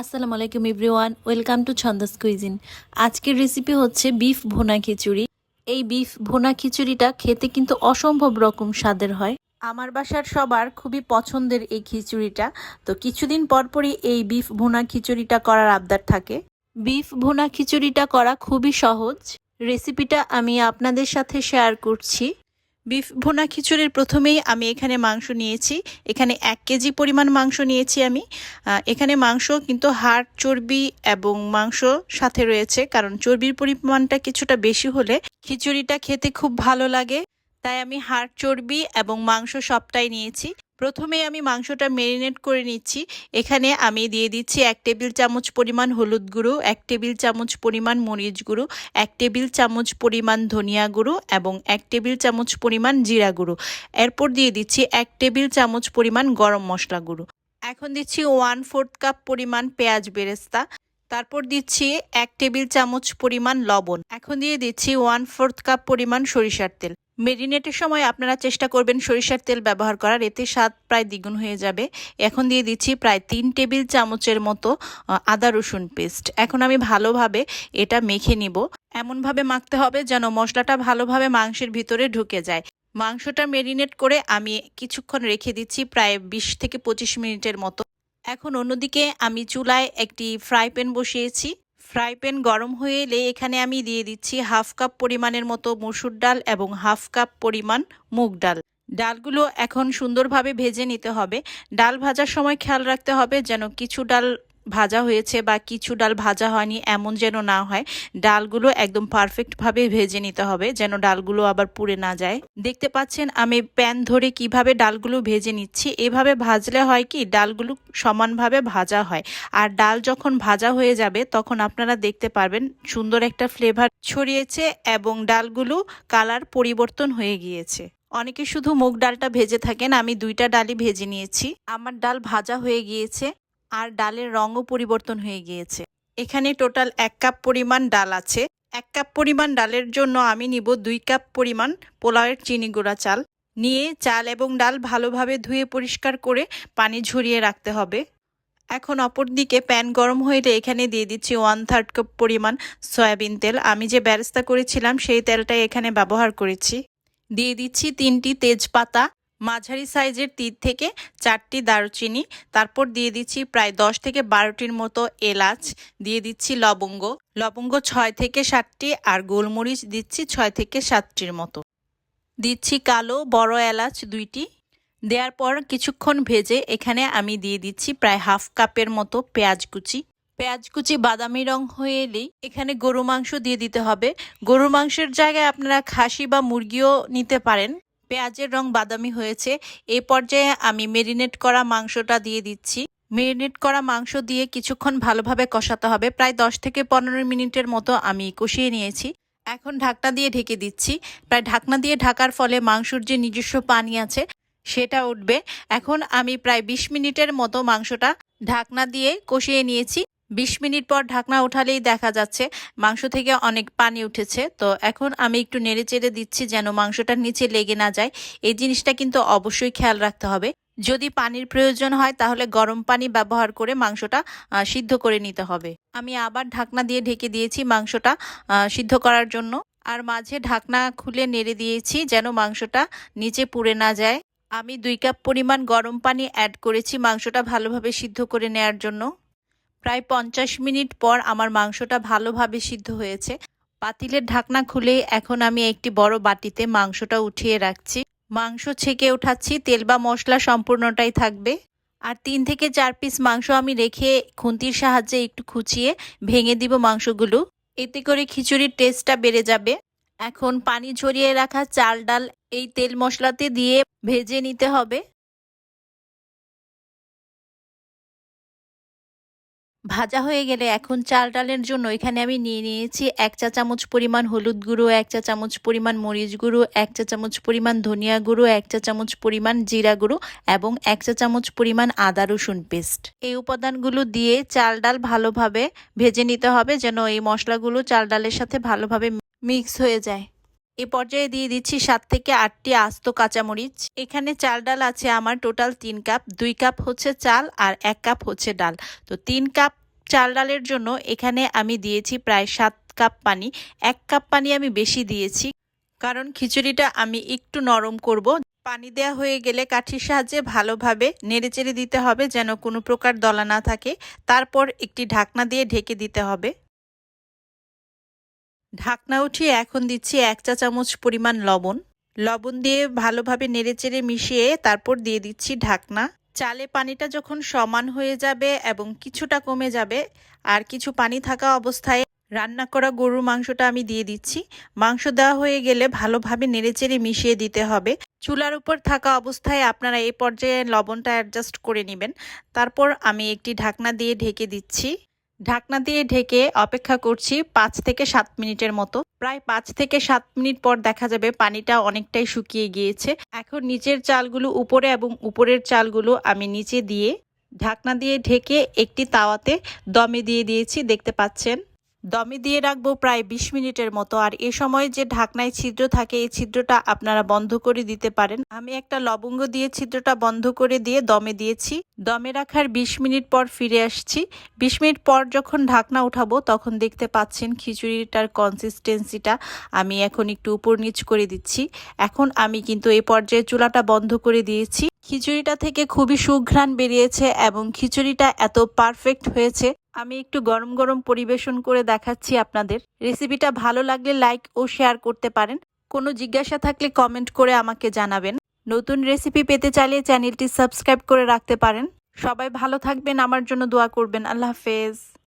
আসসালামু আলাইকুম everyone, welcome to Chhanda's cuisine. আজকের রেসিপি হচ্ছে বিফ ভুনা খিচুড়ি। এই বিফ ভুনা খিচুড়িটা খেতে কিন্তু অসম্ভব রকম স্বাদের হয়। আমার বাসার সবার খুবই পছন্দের এই খিচুড়িটা। তো কিছুদিন পর পরই এই বিফ ভুনা খিচুড়িটা করার আবদার থাকে। বিফ ভুনা খিচুড়িটা করা খুবই সহজ। রেসিপিটা আমি আপনাদের সাথে শেয়ার করছি। বিফ, ভোনা খিচুড়ির প্রথমেই আমি এখানে মাংস নিয়েছি। এখানে এক কেজি পরিমাণ মাংস নিয়েছি আমি। এখানে মাংস কিন্তু হাড়, চর্বি এবং মাংস সাথে রয়েছে, কারণ চর্বির পরিমাণটা কিছুটা বেশি হলে খিচুড়িটা খেতে খুব ভালো লাগে। তাই আমি হাড়, চর্বি এবং মাংস সবটাই নিয়েছি। প্রথমে আমি মাংসটা মেরিনেট করে নিচ্ছি। এখানে আমি দিয়ে দিচ্ছি এক টেবিল চামচ পরিমাণ হলুদ গুঁড়ো, এক টেবিল চামচ পরিমাণ মরিচ গুঁড়ো, এক টেবিল চামচ পরিমাণ ধনিয়া গুঁড়ো এবং এক টেবিল চামচ পরিমাণ জিরা গুঁড়ো। এরপর দিয়ে দিচ্ছি এক টেবিল চামচ পরিমাণ গরম মশলা গুঁড়ো। এখন দিচ্ছি ওয়ান ফোর্থ কাপ পরিমাণ পেঁয়াজ বেরেস্তা। তারপর দিচ্ছি এক টেবিল চামচ পরিমাণ লবণ। এখন দিয়ে দিচ্ছি ওয়ান ফোর্থ কাপ পরিমাণ সরিষার তেল। মেরিনেটের সময় আপনারা চেষ্টা করবেন সরিষার তেল ব্যবহার করার। এতে স্বাদ প্রায় দ্বিগুণ হয়ে যাবে। এখন দিয়ে দিচ্ছি প্রায় তিন টেবিল চামচের মতো আদা রসুন পেস্ট। এখন আমি ভালোভাবে এটা মেখে নিব। এমনভাবে মাখতে হবে যেন মশলাটা ভালোভাবে মাংসের ভিতরে ঢুকে যায়। মাংসটা মেরিনেট করে আমি কিছুক্ষণ রেখে দিচ্ছি প্রায় বিশ থেকে পঁচিশ মিনিটের মতো। এখন অন্যদিকে আমি চুলায় একটি ফ্রাই প্যান বসিয়েছি। ফ্রাই প্যান গরম হয়ে এলে এখানে আমি দিয়ে দিচ্ছি হাফ কাপ পরিমাণের মতো মসুর ডাল এবং হাফ কাপ পরিমাণ মুগ ডাল। ডালগুলো এখন সুন্দরভাবে ভেজে নিতে হবে। ডাল ভাজার সময় খেয়াল রাখতে হবে যেন কিছু ডাল ভাজা হয়েছে বা কিছু ডাল ভাজা হয়নি, এমন যেন না হয়, ডালগুলো একদম পারফেক্টভাবে ভেজে নিতে হবে, যেন ডালগুলো আবার পুড়ে না যায়। দেখতে পাচ্ছেন, আমি প্যান ধরে কীভাবে ডালগুলো ভেজে নিচ্ছি, এভাবে ভাজলে হয় কি, ডালগুলো সমানভাবে ভাজা হয়। আর ডাল যখন ভাজা হয়ে যাবে, তখন আপনারা দেখতে পারবেন, সুন্দর একটা ফ্লেভার ছড়িয়েছে এবং ডালগুলো কালার পরিবর্তন হয়ে গিয়েছে। অনেকে শুধু মুগ ডালটা ভেজে থাকেন, আমি দুইটা ডালই ভেজে নিয়েছি। আমার ডাল ভাজা হয়ে গিয়েছে। আর ডালের রঙও পরিবর্তন হয়ে গিয়েছে। এখানে টোটাল এক কাপ পরিমাণ ডাল আছে। এক কাপ পরিমাণ ডালের জন্য আমি নিব দুই কাপ পরিমাণ পোলাওয়ের চিনি গুঁড়া চাল। নিয়ে চাল এবং ডাল ভালোভাবে ধুয়ে পরিষ্কার করে পানি ঝরিয়ে রাখতে হবে। এখন অপর দিকে প্যান গরম হইলে এখানে দিয়ে দিচ্ছি ওয়ান থার্ড কাপ পরিমাণ সয়াবিন তেল। আমি যে ব্যারেস্তা করেছিলাম, সেই তেলটাই এখানে ব্যবহার করেছি। দিয়ে দিচ্ছি তিনটি তেজপাতা মাঝারি সাইজের তিন থেকে চারটি দারুচিনি, তারপর দিয়ে দিচ্ছি প্রায় দশ থেকে বারোটির মতো এলাচ, দিয়ে দিচ্ছি লবঙ্গ। লবঙ্গ ছয় থেকে সাতটি আর গোলমরিচ দিচ্ছি ছয় থেকে সাতটির মতো। দিচ্ছি কালো বড় এলাচ দুইটি। দেওয়ার পর কিছুক্ষণ ভেজে এখানে আমি দিয়ে দিচ্ছি প্রায় হাফ কাপের মতো পেঁয়াজ কুচি। পেঁয়াজ কুচি বাদামি রং হয়ে এলেই এখানে গরু মাংস দিয়ে দিতে হবে। গরু মাংসের জায়গায় আপনারা খাসি বা মুরগিও নিতে পারেন। পেঁয়াজের রং বাদামি হয়েছে। এই পর্যায়ে আমি মেরিনেট করা মাংসটা দিয়ে দিচ্ছি। মেরিনেট করা মাংস দিয়ে কিছুক্ষণ ভালোভাবে কষাতে হবে। প্রায় দশ থেকে পনেরো মিনিটের মতো আমি কষিয়ে নিয়েছি। এখন ঢাকনা দিয়ে ঢেকে দিচ্ছি। প্রায় ঢাকনা দিয়ে ঢাকার ফলে মাংসর যে নিজস্ব পানি আছে, সেটা উঠবে। এখন আমি প্রায় বিশ মিনিটের মতো মাংসটা ঢাকনা দিয়ে কষিয়ে নিয়েছি। বিশ মিনিট পর ঢাকনা উঠালেই দেখা যাচ্ছে মাংস থেকে অনেক পানি উঠেছে। তো এখন আমি একটু নেড়ে চেড়ে দিচ্ছি যেন মাংসটা নিচে লেগে না যায়। এই জিনিসটা কিন্তু অবশ্যই খেয়াল রাখতে হবে। যদি পানির প্রয়োজন হয় তাহলে গরম পানি ব্যবহার করে মাংসটা সিদ্ধ করে নিতে হবে। আমি আবার ঢাকনা দিয়ে ঢেকে দিয়েছি মাংসটা সিদ্ধ করার জন্য। আর মাঝে ঢাকনা খুলে নেড়ে দিয়েছি যেন মাংসটা নিচে পুড়ে না যায়। আমি দুই কাপ পরিমাণ গরম পানি অ্যাড করেছি মাংসটা ভালোভাবে সিদ্ধ করে নেয়ার জন্য। প্রায় পঞ্চাশ মিনিট পর আমার মাংসটা ভালোভাবে সিদ্ধ হয়েছে। পাতিলের ঢাকনা খুলে এখন আমি একটি বড় বাটিতে মাংসটা উঠিয়ে রাখছি। মাংস ছেঁকে উঠাচ্ছি, তেল বা মশলা সম্পূর্ণটাই থাকবে। আর তিন থেকে চার পিস মাংস আমি রেখে খুন্তির সাহায্যে একটু খুঁচিয়ে ভেঙে দিব মাংসগুলো। এতে করে খিচুড়ির টেস্টটা বেড়ে যাবে। এখন পানি ঝরিয়ে রাখা চাল ডাল এই তেল মশলাতে দিয়ে ভেজে নিতে হবে। ভাজা হয়ে গেলে এখন চাল ডালের জন্য এখানে আমি নিয়ে নিয়েছি এক চা চামচ পরিমাণ হলুদ গুঁড়ো, এক চা চামচ পরিমাণ মরিচ গুঁড়ো, এক চা চামচ পরিমাণ ধনিয়া গুঁড়ো, এক চা চামচ পরিমাণ জিরা গুঁড়ো এবং এক চা চামচ পরিমাণ আদা রসুন পেস্ট। এই উপাদানগুলো দিয়ে চাল ডাল ভালোভাবে ভেজে নিতে হবে যেন এই মশলাগুলো চাল ডালের সাথে ভালোভাবে মিক্স হয়ে যায়। এ পর্যায়ে দিয়ে দিচ্ছি সাত থেকে আটটি আস্ত কাঁচামরিচ। এখানে চাল ডাল আছে আমার টোটাল তিন কাপ, দুই কাপ হচ্ছে চাল আর এক কাপ হচ্ছে ডাল। তো তিন কাপ চাল ডালের জন্য এখানে আমি দিয়েছি প্রায় সাত কাপ পানি। এক কাপ পানি আমি বেশি দিয়েছি কারণ খিচুড়িটা আমি একটু নরম করব। পানি দেওয়া হয়ে গেলে কাঠির সাহায্যে ভালোভাবে নেড়েচেড়ে দিতে হবে যেন কোনো প্রকার দলা না থাকে। তারপর একটি ঢাকনা দিয়ে ঢেকে দিতে হবে। ঢাকনা উঠিয়ে এখন দিচ্ছি এক চা চামচ পরিমাণ লবণ। লবণ দিয়ে ভালোভাবে নেড়েচেড়ে মিশিয়ে তারপর দিয়ে দিচ্ছি ঢাকনা। চালে পানিটা যখন সমান হয়ে যাবে এবং কিছুটা কমে যাবে, আর কিছু পানি থাকা অবস্থায় রান্না করা গরুর মাংসটা আমি দিয়ে দিচ্ছি। মাংস দেওয়া হয়ে গেলে ভালোভাবে নেড়েচেড়ে মিশিয়ে দিতে হবে। চুলার উপর থাকা অবস্থায় আপনারা এই পর্যায়ে লবণটা অ্যাডজাস্ট করে নেবেন। তারপর আমি একটি ঢাকনা দিয়ে ঢেকে দিচ্ছি। ঢাকনা দিয়ে ঢেকে অপেক্ষা করছি পাঁচ থেকে সাত মিনিটের মতো। প্রায় পাঁচ থেকে সাত মিনিট পর দেখা যাবে পানিটা অনেকটাই শুকিয়ে গিয়েছে। এখন নিচের চালগুলো উপরে এবং উপরের চালগুলো আমি নিচে দিয়ে ঢাকনা দিয়ে ঢেকে একটি তাওয়াতে দমে দিয়ে দিয়েছি, দেখতে পাচ্ছেন। দমে দিয়ে রাখব প্রায় বিশ মিনিটের মতো। আর এ সময় যে ঢাকনায় ছিদ্র থাকে, এই ছিদ্রটা আপনারা বন্ধ করে দিতে পারেন। আমি একটা লবঙ্গ দিয়ে ছিদ্রটা বন্ধ করে দিয়ে দমে দিয়েছি। দমে রাখার বিশ মিনিট পর ফিরে আসছি। বিশ মিনিট পর যখন ঢাকনা উঠাবো, তখন দেখতে পাচ্ছেন খিচুড়িটার কনসিস্টেন্সিটা আমি এখন একটু উপর নিচ করে দিচ্ছি। এখন আমি কিন্তু এই পর্যায়ে চুলাটা বন্ধ করে দিয়েছি। খিচুড়িটা থেকে খুবই সুঘ্রাণ বেরিয়েছে এবং খিচুড়িটা এত পারফেক্ট হয়েছে। আমি একটু গরম গরম পরিবেশন করে দেখাচ্ছি আপনাদের। রেসিপিটা ভালো লাগলে লাইক ও শেয়ার করতে পারেন। কোনো জিজ্ঞাসা থাকলে কমেন্ট করে আমাকে জানাবেন। নতুন রেসিপি পেতে চাইলে চ্যানেলটি সাবস্ক্রাইব করে রাখতে পারেন। সবাই ভালো থাকবেন, আমার জন্য দোয়া করবেন। আল্লাহ হাফেজ।